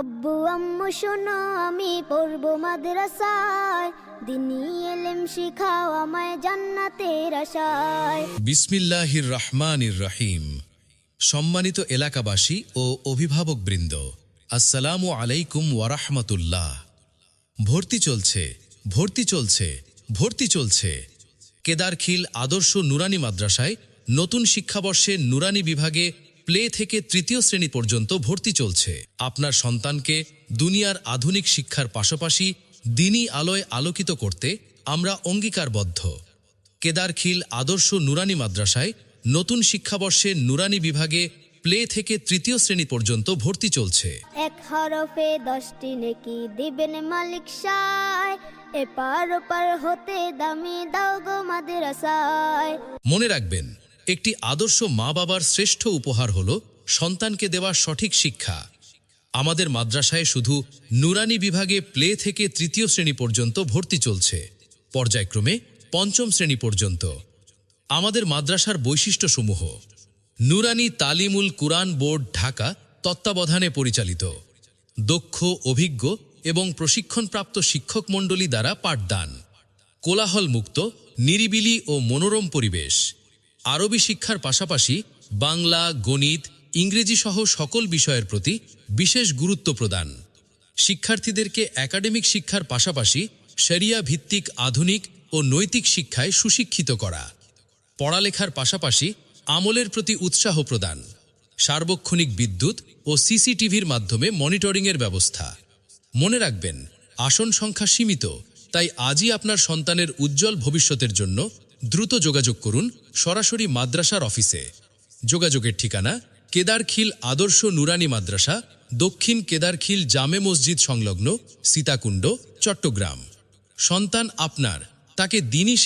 আব্বু, আম্মু, শোনো, আমি পড়ব মাদ্রাসায়। এলেম শিখাও আমায় জান্নাতের আশায়। বিসমিল্লাহির রহমানির রহিম। সম্মানিত এলাকাবাসী ও অভিভাবকবৃন্দ, আসসালামু আলাইকুম ওয়ারাহমাতুল্লাহ ভর্তি চলছে ভর্তি চলছে ভর্তি চলছে। কেদারখিল আদর্শ নুরানি মাদ্রাসায় নতুন শিক্ষাবর্ষে নুরানি বিভাগে প্লে থেকে তৃতীয় শ্রেণি পর্যন্ত ভর্তি চলছে। আপনার সন্তানকে দুনিয়ার আধুনিক শিক্ষার পাশাপাশি দিনই আলোয় আলোকিত করতে আমরা অঙ্গীকারবদ্ধ। কেদারখিল আদর্শ নুরানি মাদ্রাসায় নতুন শিক্ষাবর্ষে নুরানি বিভাগে প্লে থেকে তৃতীয় শ্রেণি পর্যন্ত ভর্তি চলছে। এক হরফে দশটি নেকি দিবেন মালিক এপার ওপার হতে দামি দাও গো মাদ্রাসায়। মনে রাখবেন একটি আদর্শ মা বাবার শ্রেষ্ঠ উপহার হল সন্তানকে দেওয়া সঠিক শিক্ষা। আমাদের মাদ্রাসায় শুধু নুরানি বিভাগে প্লে থেকে তৃতীয় শ্রেণি পর্যন্ত ভর্তি চলছে। পর্যায়ক্রমে পঞ্চম শ্রেণি পর্যন্ত। আমাদের মাদ্রাসার বৈশিষ্ট্যসমূহ। নুরানি তালিমুল কুরআন বোর্ড ঢাকা তত্ত্বাবধানে পরিচালিত। দক্ষ, অভিজ্ঞ এবং প্রশিক্ষণপ্রাপ্ত শিক্ষক মণ্ডলী দ্বারা পাঠদান। কোলাহল মুক্ত নিরিবিলি ও মনোরম পরিবেশ। আরবি শিক্ষার পাশাপাশি বাংলা, গণিত, ইংরেজি সহ সকল বিষয়ের প্রতি বিশেষ গুরুত্ব প্রদান। শিক্ষার্থীদেরকে একাডেমিক শিক্ষার পাশাপাশি শরিয়া ভিত্তিক আধুনিক ও নৈতিক শিক্ষায় সুশিক্ষিত করা। পড়ালেখার পাশাপাশি আমলের প্রতি উৎসাহ প্রদান। সার্বক্ষণিক বিদ্যুৎ ও সিসিটিভির মাধ্যমে মনিটরিংয়ের ব্যবস্থা। মনে রাখবেন, আসন সংখ্যা সীমিত, তাই আজই আপনার সন্তানের উজ্জ্বল ভবিষ্যতের জন্য দ্রুত যোগাযোগ করুন সরাসরি মাদ্রাসার অফিসে। যোগাযোগের ঠিকানা কেদারখিল আদর্শ নুরানি মাদ্রাসা, দক্ষিণ কেদারখিল জামে মসজিদ সংলগ্ন সীতাকুণ্ড, চট্টগ্রাম। সন্তান আপনার, তাকে দিনই